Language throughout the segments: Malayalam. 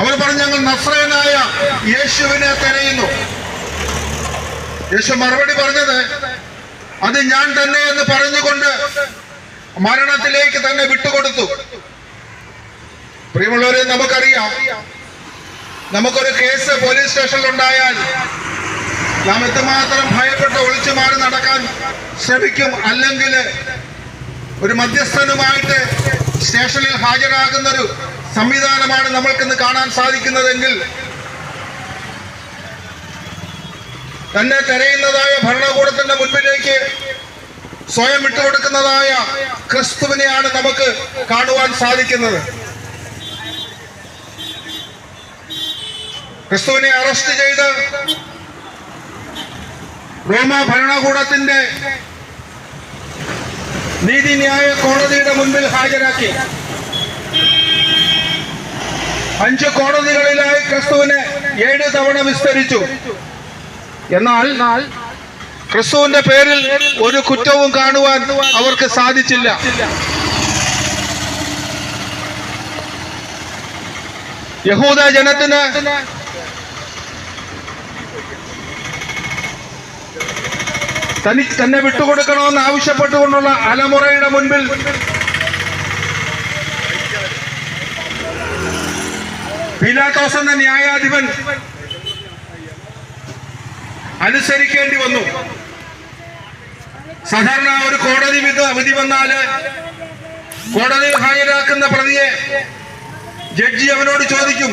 അവർ പറഞ്ഞു ഞങ്ങൾ നസ്രയനായ യേശുവിനെ തിരയുന്നു. യേശു മറുപടി പറഞ്ഞത് അത് ഞാൻ തന്നെ എന്ന് പറഞ്ഞുകൊണ്ട് മരണത്തിലേക്ക് തന്നെ വിട്ടുകൊടുത്തു. പ്രിയമുള്ളവരെ നമുക്കറിയാം നമുക്കൊരു കേസ് പോലീസ് സ്റ്റേഷനിൽ ഉണ്ടായാൽ നാം എത്രമാത്രം ഭയപ്പെട്ട് ഒളിച്ചു മാറി നടക്കാൻ ശ്രമിക്കും അല്ലെങ്കിൽ ഒരു മധ്യസ്ഥനുമായിട്ട് സ്റ്റേഷനിൽ ഹാജരാകുന്ന ഒരു സംവിധാനമാണ് നമ്മൾക്കിന്ന് കാണാൻ സാധിക്കുന്നതെങ്കിൽ തന്നെ തെരയുന്നതായ ഭരണകൂടത്തിന്റെ മുൻപിലേക്ക് സ്വയം വിട്ടുകൊടുക്കുന്നതായ ക്രിസ്തുവിനെയാണ് നമുക്ക് കാണുവാൻ സാധിക്കുന്നത്. ക്രിസ്തുവിനെ അറസ്റ്റ് ചെയ്ത് റോമ ഭരണകൂടത്തിന്റെ നീതിന്യായ കോടതിയുടെ മുൻപിൽ ഹാജരാക്കി. അഞ്ച് കോടതികളിലായി ക്രിസ്തുവിനെ ഏഴ് തവണ വിസ്തരിച്ചു. എന്നാൽ ക്രിസ്തുവിന്റെ പേരിൽ ഒരു കുറ്റവും കാണുവാൻ അവർക്ക് സാധിച്ചില്ല. യഹൂദ ജനത്തിന് തനി തന്നെ വിട്ടുകൊടുക്കണമെന്ന് ആവശ്യപ്പെട്ടുകൊണ്ടുള്ള അലമുറയുടെ മുൻപിൽ പിലാത്തോസ് എന്ന ന്യായാധിപൻ അനുസരിക്കേണ്ടി വന്നു. സാധാരണ ഒരു കോടതി വിധ വിധി വന്നാൽ കോടതി ഹാജരാക്കുന്ന പ്രതിയെ ജഡ്ജി അവനോട് ചോദിക്കും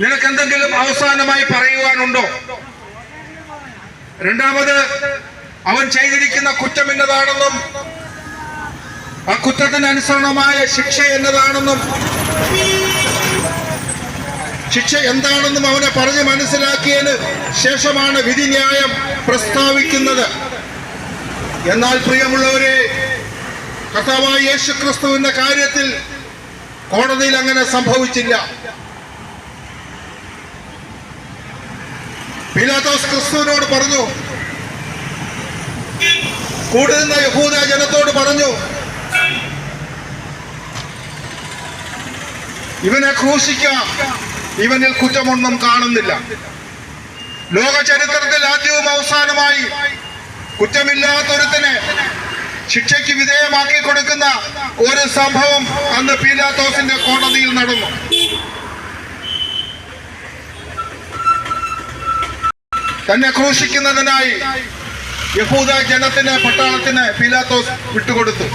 നിനക്കെന്തെങ്കിലും അവസാനമായി പറയുവാനുണ്ടോ? രണ്ടാമത് അവൻ ചെയ്തിരിക്കുന്ന കുറ്റം എന്നതാണെന്നും ആ കുറ്റത്തിന് അനുസരണമായ ശിക്ഷ എന്നതാണെന്നും ശിക്ഷ എന്താണെന്നും അവനെ പറഞ്ഞ് മനസ്സിലാക്കിയതിന് ശേഷമാണ് വിധിന്യായം പ്രസ്താവിക്കുന്നത്. എന്നാൽ പ്രിയമുള്ളവരെ കർത്താവായ യേശു ക്രിസ്തുവിന്റെ കാര്യത്തിൽ കോടതിയിൽ അങ്ങനെ സംഭവിച്ചില്ല. പീലാത്തോസ് ക്രിസ്തുവിനോട് പറഞ്ഞു കൂടുന്ന യഹൂദ ജനത്തോട് പറഞ്ഞു ഇവനെ ക്രൂശിക്കാം. ഇവനിൽ കുറ്റമൊന്നും കാണുന്നില്ല. ലോക ചരിത്രത്തിൽ ആദ്യവും അവസാനമായി കുറ്റമില്ലാത്തൊരുത്തിനെ ശിക്ഷയ്ക്ക് വിധേയമാക്കി കൊടുക്കുന്ന ഒരു സംഭവം അന്ന് പീലാത്തോസിന്റെ കോടതിയിൽ നടന്നു. തന്നെ ക്രൂശിക്കുന്നതിനായി യഹൂദ ജനത്തിന് പട്ടാളത്തിന് പീലാത്തോസ് വിട്ടുകൊടുത്തു.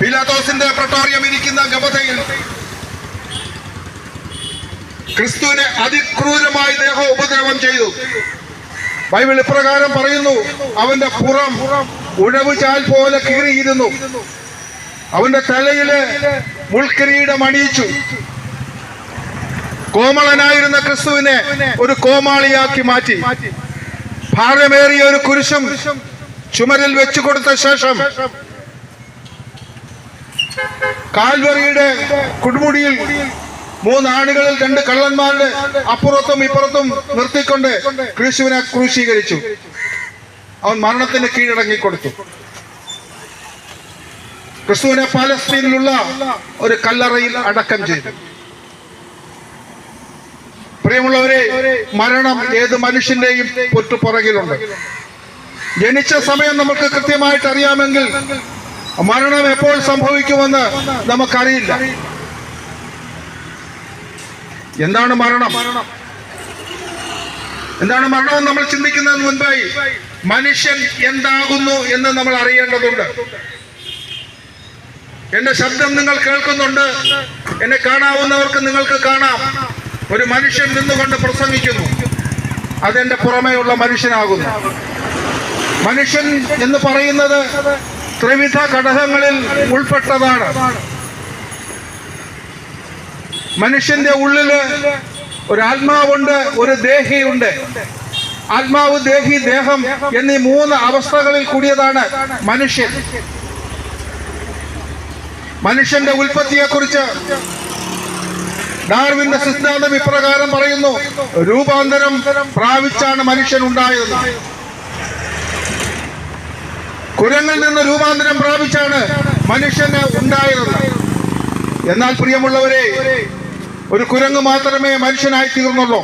പീലാത്തോസിന്റെ പ്രട്ടോറിയം ഇരിക്കുന്ന ഗബതയിൽ ക്രിസ്തുവിനെ അതിക്രൂരമായി ദേഹ ഉപദ്രവം ചെയ്തു. ബൈബിൾ ഇപ്രകാരം പറയുന്നു അവന്റെ പുറം ഉഴവുചാൽ പോലെ കീറിയിരുന്നു. അവന്റെ തലയിൽ മുൾക്കിരീടം അണിയിച്ചു. കോമളനായിരുന്ന ക്രിസ്തുവിനെ ഒരു കോമാളിയാക്കി മാറ്റി. ഭാരമേറിയ ഒരു കുരിശും ചുമരിൽ വെച്ചു കൊടുത്ത ശേഷം കാൽവറിയുടെ കുടുമുടിയിൽ മൂന്നാണികളിൽ രണ്ട് കള്ളന്മാരുടെ അപ്പുറത്തും ഇപ്പുറത്തും നിർത്തിക്കൊണ്ട് ക്രിസ്തുവിനെ ക്രൂശീകരിച്ചു. അവൻ മരണത്തിന് കീഴടങ്ങി കൊടുത്തു ക്രിസ്തുവിനെ പാലസ്തീനിലുള്ള ഒരു കല്ലറയിൽ അടക്കം ചെയ്തു. പ്രിയമുള്ളവരെ മരണം ഏത് മനുഷ്യന്റെയും പൊറ്റുപുറകിലുണ്ട്. ജനിച്ച സമയം നമുക്ക് കൃത്യമായിട്ട് അറിയാമെങ്കിൽ മരണം എപ്പോൾ സംഭവിക്കുമെന്ന് നമുക്കറിയില്ല. എന്താണ് മരണം? എന്താണ് മരണമെന്ന് നമ്മൾ ചിന്തിക്കുന്നതിന് മുൻപായി മനുഷ്യൻ എന്താകുന്നു എന്ന് നമ്മൾ അറിയേണ്ടതുണ്ട്. എന്റെ ശബ്ദം നിങ്ങൾ കേൾക്കുന്നുണ്ട്. എന്നെ കാണാവുന്നവർക്ക് നിങ്ങൾക്ക് കാണാം. ഒരു മനുഷ്യൻ നിന്നുകൊണ്ട് പ്രസംഗിക്കുന്നു. അതെന്റെ പുറമേയുള്ള മനുഷ്യനാകുന്നു. മനുഷ്യൻ എന്ന് പറയുന്നത് ത്രിവിധ ഘടകങ്ങളിൽ ഉൾപ്പെട്ടതാണ്. മനുഷ്യന്റെ ഉള്ളിൽ ഒരു ആത്മാവുണ്ട് ഒരു ദേഹിയുണ്ട്. ആത്മാവ് ദേഹി ദേഹം എന്നീ മൂന്ന് അവസ്ഥകളിൽ കൂടിയതാണ് മനുഷ്യൻ. മനുഷ്യന്റെ ഉൽപ്പത്തിയെ കുറിച്ച് ഡാർവിന്റെ സിദ്ധാന്തം ഇപ്രകാരം പറയുന്നു രൂപാന്തരം പ്രാപിച്ചാണ് മനുഷ്യൻ ഉണ്ടായത്. കുരങ്ങിൽ നിന്ന് രൂപാന്തരം പ്രാപിച്ചാണ് മനുഷ്യന് ഉണ്ടായത്. എന്നാൽ പ്രിയമുള്ളവരെ ഒരു കുരങ്ങ് മാത്രമേ മനുഷ്യനായി തീർന്നുള്ളൂ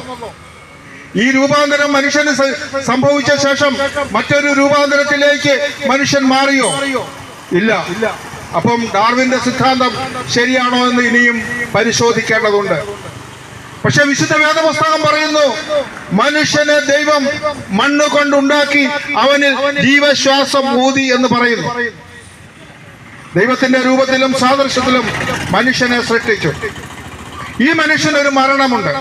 ഈ രൂപാന്തരം മനുഷ്യന് സംഭവിച്ച ശേഷം മറ്റൊരു രൂപാന്തരത്തിലേക്ക് മനുഷ്യൻ മാറിയോ? ഇല്ല. അപ്പം ഡാർവിന്റെ സിദ്ധാന്തം ശരിയാണോ എന്ന് ഇനിയും പരിശോധിക്കേണ്ടതുണ്ട്. പക്ഷെ വിശുദ്ധ വേദപുസ്തകം പറയുന്നു മനുഷ്യനെ ദൈവം മണ്ണ് കൊണ്ടുണ്ടാക്കി അവന് ജീവശ്വാസം ഊതി എന്ന് പറയുന്നു. ദൈവത്തിന്റെ രൂപത്തിലും സാദൃശ്യത്തിലും മനുഷ്യനെ സൃഷ്ടിച്ചു. ഈ മനുഷ്യനൊരു മരണമുണ്ട്.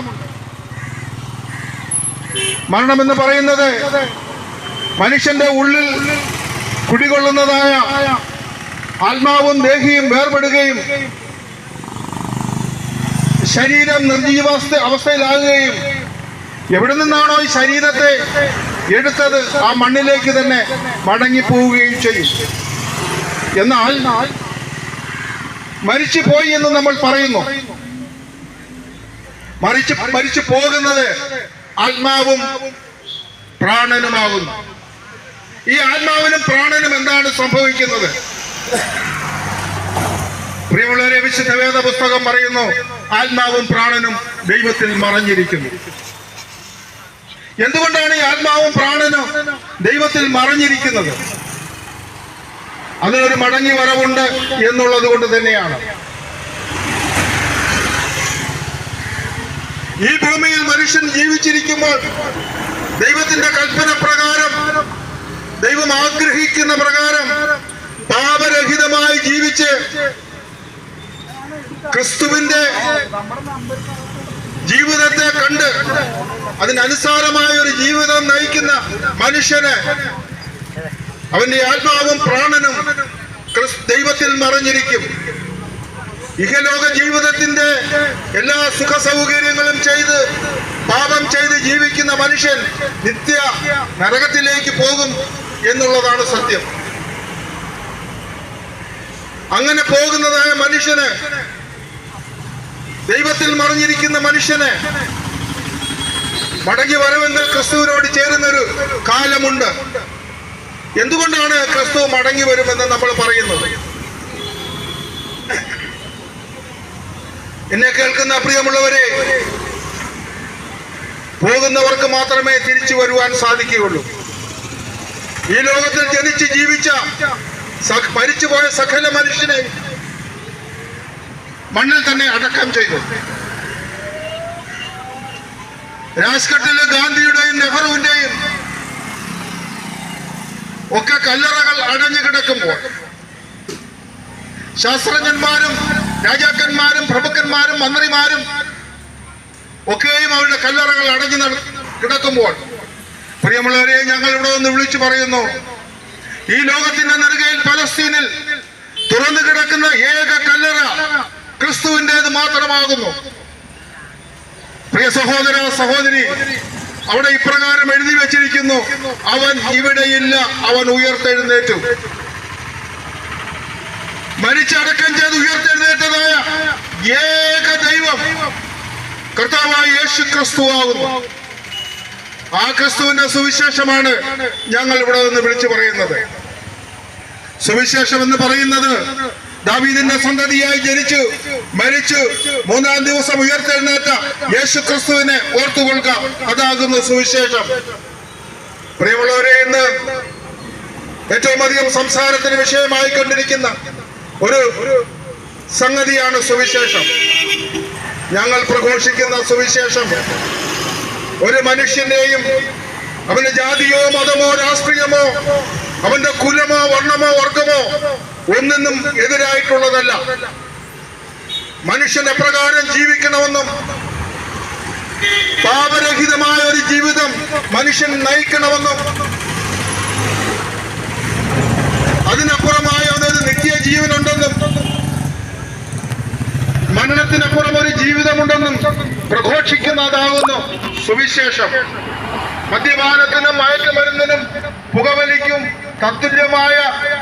മരണമെന്ന് പറയുന്നത് മനുഷ്യന്റെ ഉള്ളിൽ കുടികൊള്ളുന്നതായ ആത്മാവും ദേഹിയും വേർപെടുകയും ശരീരം നിർജീവാവസ്ഥ അവസ്ഥയിലാകുകയും എവിടെ നിന്നാണോ ഈ ശരീരത്തെ എടുത്തത് ആ മണ്ണിലേക്ക് തന്നെ മടങ്ങിപ്പോവുകയും ചെയ്യും. എന്നാൽ മരിച്ചു പോയി എന്ന് നമ്മൾ പറയുന്നു. മരിച്ചു മരിച്ചു പോകുന്നത് ആത്മാവും പ്രാണനുമാകുന്നു. ഈ ആത്മാവിനും പ്രാണനും എന്താണ് സംഭവിക്കുന്നത്? പ്രിയമുള്ളവരെ വിശുദ്ധ വേദ പുസ്തകം പറയുന്നു ആത്മാവും പ്രാണനും ദൈവത്തിൽ മറഞ്ഞിരിക്കുന്നു. എന്തുകൊണ്ടാണ് ഈ ആത്മാവും പ്രാണനും ദൈവത്തിൽ മറഞ്ഞിരിക്കുന്നത്? അതിനൊരു മടങ്ങി വരവുണ്ട് എന്നുള്ളത് കൊണ്ട് തന്നെയാണ്. ഈ ഭൂമിയിൽ മനുഷ്യൻ ജീവിച്ചിരിക്കുമ്പോൾ ദൈവത്തിന്റെ കൽപ്പന പ്രകാരം ദൈവം ആഗ്രഹിക്കുന്ന പ്രകാരം പാപരഹിതമായി ജീവിച്ച് ക്രിസ്തുവിന്റെ ജീവിതത്തെ കണ്ട് അതിനനുസാരമായ ഒരു ജീവിതം നയിക്കുന്ന മനുഷ്യന് അവന്റെ ആത്മാവും പ്രാണനും ദൈവത്തിൽ മറഞ്ഞിരിക്കും. ഇഹലോക ജീവിതത്തിന്റെ എല്ലാ സുഖ സൗകര്യങ്ങളും ചെയ്ത് പാപം ചെയ്ത് ജീവിക്കുന്ന മനുഷ്യൻ നിത്യ നരകത്തിലേക്ക് പോകും എന്നുള്ളതാണ് സത്യം. അങ്ങനെ പോകുന്നതായ മനുഷ്യന് ദൈവത്തിൽ മറിഞ്ഞിരിക്കുന്ന മനുഷ്യന് മടങ്ങി വരവെങ്കിൽ ക്രിസ്തുവിനോട് ചേരുന്നൊരു കാലമുണ്ട്. എന്തുകൊണ്ടാണ് ക്രിസ്തു മടങ്ങി വരുമെന്ന് നമ്മൾ പറയുന്നത്? എന്നെ കേൾക്കുന്ന പ്രിയമുള്ളവരെ പോകുന്നവർക്ക് മാത്രമേ തിരിച്ചു വരുവാൻ സാധിക്കുകയുള്ളൂ. ഈ ലോകത്തിൽ ജനിച്ച് ജീവിച്ച മരിച്ചുപോയ സകല മനുഷ്യനെ മണ്ണിൽ തന്നെ അടക്കം ചെയ്തു. രാജ്ഘട്ടിലെ ഗാന്ധിയുടെയും നെഹ്റുവിന്റെയും ഒക്കെ കല്ലറകൾ അടഞ്ഞു കിടക്കുമ്പോൾ ശാസ്ത്രജ്ഞന്മാരും രാജാക്കന്മാരും പ്രഭുക്കന്മാരും മന്ത്രിമാരും ഒക്കെയും അവരുടെ കല്ലറകൾ അടഞ്ഞു കിടക്കുമ്പോൾ പ്രിയമുള്ളവരെ ഞങ്ങൾ ഇവിടെ ഒന്ന് വിളിച്ചു പറയുന്നു ഈ ലോകത്തിന്റെ നെറുകയിൽ പലസ്തീനിൽ തുറന്നു കിടക്കുന്ന ഏക കല്ലറ ക്രിസ്തുവിന്റെത് മാത്രമാകുന്നു. പ്രിയ സഹോദര സഹോദരി അവിടെ ഇപ്രകാരം എഴുതി വെച്ചിരിക്കുന്നു അവൻ ഇവിടെയില്ല അവൻ ഉയർത്തെഴുന്നേറ്റു. മരിച്ചടക്കം ചെയ്ത് ഉയർത്തെഴുന്നേറ്റതായ ഏക ദൈവം കർത്താവായ യേശു ക്രിസ്തു ആകുന്നു ആ ക്രിസ്തുവിന്റെ സുവിശേഷമാണ് ഞങ്ങൾ ഇവിടെ നിന്ന് വിളിച്ചു പറയുന്നത്. സുവിശേഷം എന്ന് പറയുന്നത് ദാവീദിന്റെ സന്തതിയായി ജനിച്ചു മരിച്ചു മൂന്നാം ദിവസം ഉയർത്തെഴുന്നേറ്റ യേശു ക്രിസ്തുവിനെ ഓർത്തുകൊള്ളുക. അതാകുന്നു സുവിശേഷം. പ്രിയമുള്ളവരെ ഇന്ന് ഏറ്റവും അധികം സംസാരത്തിന് വിഷയമായി കൊണ്ടിരിക്കുന്ന ഒരു സംഗതിയാണ് സുവിശേഷം. ഞങ്ങൾ പ്രഘോഷിക്കുന്ന സുവിശേഷം. ഒരു മനുഷ്യന്റെയും അവന്റെ ജാതിയോ മതമോ രാഷ്ട്രീയമോ അവന്റെ കുലമോ വർണമോ വർഗമോ ഒന്നിനും എതിരായിട്ടുള്ളതല്ല. മനുഷ്യൻ എപ്രകാരം ജീവിക്കണമെന്നും പാപരഹിതമായ ഒരു ജീവിതം മനുഷ്യൻ നയിക്കണമെന്നും അതിനപ്പുറമായ ഒരു നിത്യജീവനുണ്ടെന്നും മരണത്തിനപ്പുറം ഒരു ജീവിതമുണ്ടെന്നും പ്രഘോഷിക്കുന്നതാകുന്നു. സുവിശേഷം. മദ്യപാനത്തിനും മയക്കുമരുന്നിനും പുകവലിക്കും തത്തുല്യമായ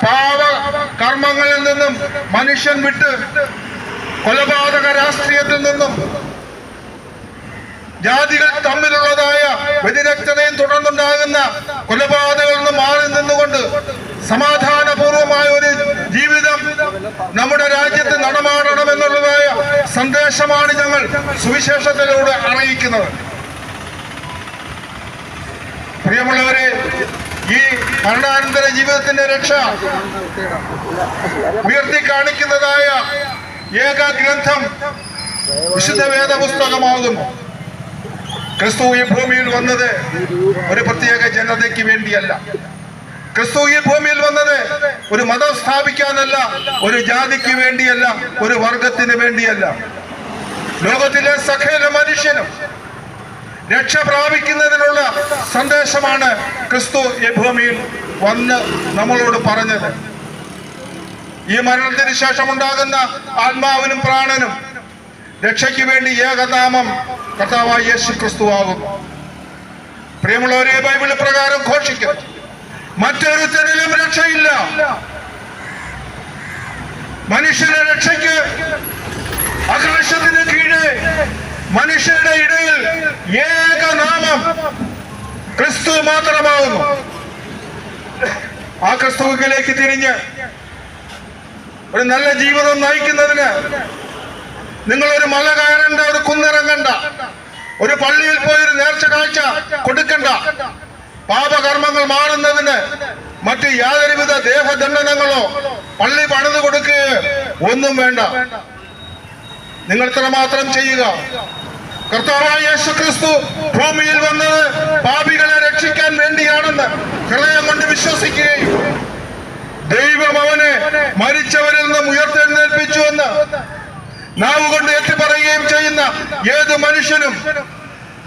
പാവ കർമ്മങ്ങളിൽ നിന്നും മനുഷ്യൻ വിട്ട് കൊലപാതക രാഷ്ട്രീയത്തിൽ നിന്നും ജാതികൾ തമ്മിലുള്ളതായ വ്യതിരക്തതയും തുടർന്നുണ്ടാകുന്ന കൊലപാതകങ്ങളിൽ നിന്ന് മാറി നിന്നുകൊണ്ട് സന്ദേശമാണ് ഞങ്ങൾ സുവിശേഷത്തിലൂടെ അറിയിക്കുന്നത്. പ്രിയമുള്ളവരെ ഈ മരണാനന്തര ജീവിതത്തിന്റെ രക്ഷ ഉയർത്തി കാണിക്കുന്നതായ ഏക ഗ്രന്ഥം വിശുദ്ധ വേദ പുസ്തകമാകുന്നു ക്രിസ്തു ഈ ഭൂമിയിൽ വന്നത് ഒരു പ്രത്യേക ജനതയ്ക്ക് വേണ്ടിയല്ല. ക്രിസ്തു ഈ ഭൂമിയിൽ വന്നത് ഒരു മതം സ്ഥാപിക്കാനല്ല ഒരു ജാതിക്ക് വേണ്ടിയല്ല ഒരു വർഗത്തിന് വേണ്ടിയല്ല. ലോകത്തിലെ സകല മനുഷ്യനും രക്ഷ പ്രാപിക്കുന്നതിനുള്ള സന്ദേശമാണ് ക്രിസ്തു ഈ ഭൂമിയിൽ വന്ന് നമ്മളോട് പറഞ്ഞത്. ഈ മരണത്തിന് ശേഷം ഉണ്ടാകുന്ന ആത്മാവിനും പ്രാണനും രക്ഷയ്ക്ക് വേണ്ടി ഏകനാമം കർത്താവായ യേശു ക്രിസ്തു ആകുന്നു. പ്രിയമുള്ളവരെ ബൈബിൾ പ്രകാരം ഘോഷിക്കും മറ്റൊരുത്തരിലും രക്ഷയില്ല. മനുഷ്യന്റെ രക്ഷയ്ക്ക് ആകാശത്തിന് കീഴ് മനുഷ്യരുടെ ഇടയിൽ ഏക നാമം ക്രിസ്തു മാത്രമാകുന്നു ആ ക്രിസ്തുവിലേക്ക് തിരിഞ്ഞ് ഒരു നല്ല ജീവിതം നയിക്കുന്നതിന് നിങ്ങൾ ഒരു മല കയറണ്ട ഒരു കുന്നിറങ്ങണ്ട ഒരു പള്ളിയിൽ പോയി ഒരു നേർച്ച കാഴ്ച കൊടുക്കണ്ട. പാപകർമ്മങ്ങൾ മാറുന്നതിന് മറ്റ് യാതൊരുവിധ ദേഹദണ്ഡനങ്ങളോ പള്ളി പണിത് കൊടുക്കുകയോ ഒന്നും വേണ്ട. നിങ്ങൾ ഇത്രമാത്രം ചെയ്യുക? കർത്താവായ യേശു ക്രിസ്തു ഭൂമിയിൽ വന്നത് പാപികളെ രക്ഷിക്കാൻ വേണ്ടിയാണെന്ന് ഹൃദയം കൊണ്ട് വിശ്വസിക്കുകയും ദൈവം അവനെ മരിച്ചവരിൽ നിന്നും ഉയർത്തെഴുന്നേൽപ്പിച്ചുവെന്ന് നാവ് കൊണ്ട് ഏറ്റുപറയുകയും ചെയ്യുന്ന ഏത് മനുഷ്യനും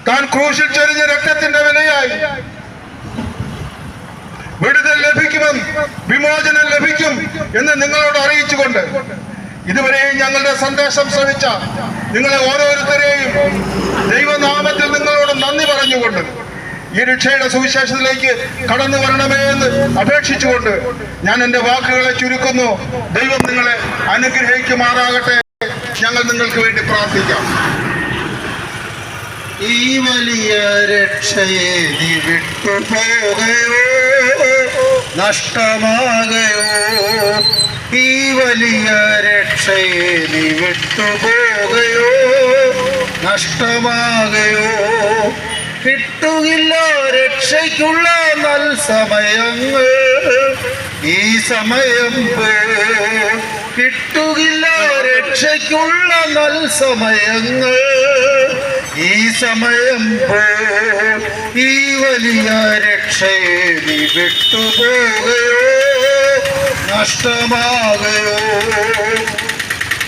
താൻ ക്രൂശിൽ ചൊരിഞ്ഞ രക്തത്തിന്റെ വിലയായി. വിടുതൽ ലഭിക്കുമെന്ന് വിമോചനം ലഭിക്കും എന്ന് നിങ്ങളോട് അറിയിച്ചുകൊണ്ട് ഞങ്ങളുടെ സന്ദേശം ശ്രമിച്ച നിങ്ങളെ ഓരോരുത്തരെയും ദൈവനാമത്തിൽ നിങ്ങളോട് നന്ദി പറഞ്ഞുകൊണ്ട് ഈ രക്ഷയുടെ സുവിശേഷത്തിലേക്ക് കടന്നു വരണമേ എന്ന് അപേക്ഷിച്ചുകൊണ്ട് ഞാൻ എന്റെ വാക്കുകളെ ചുരുക്കുന്നു. ദൈവം നിങ്ങളെ അനുഗ്രഹിക്കുമാറാകട്ടെ. ഞങ്ങൾ നിങ്ങൾക്ക് വേണ്ടി പ്രാർത്ഥിക്കാം. ഈ വലിയ രക്ഷയെ നീ വിട്ടുപോകയോ നഷ്ടമാകയോ ഈ വലിയ രക്ഷയെ നീ വിട്ടുപോകയോ? നഷ്ടമാകയോ? കിട്ടുകില്ല രക്ഷയ്ക്കുള്ള നൽ സമയങ്ങൾ ഈ സമയം പോ. കിട്ടുകില്ല രക്ഷയ്ക്കുള്ള നൽ സമയങ്ങൾ ഈ സമയം പോ. ഈ വലിയ രക്ഷയെ നീ വിട്ടുപോകയോ? നഷ്ടമാകയോ?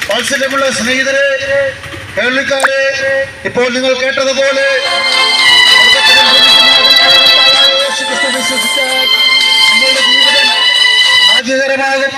വാത്സല്യമുള്ള സ്നേഹിതരെ കേൾക്കാരെ ഇപ്പോൾ നിങ്ങൾ കേട്ടതുപോലെ നിങ്ങളുടെ ജീവിതം ഭാഗ്യകരമാകും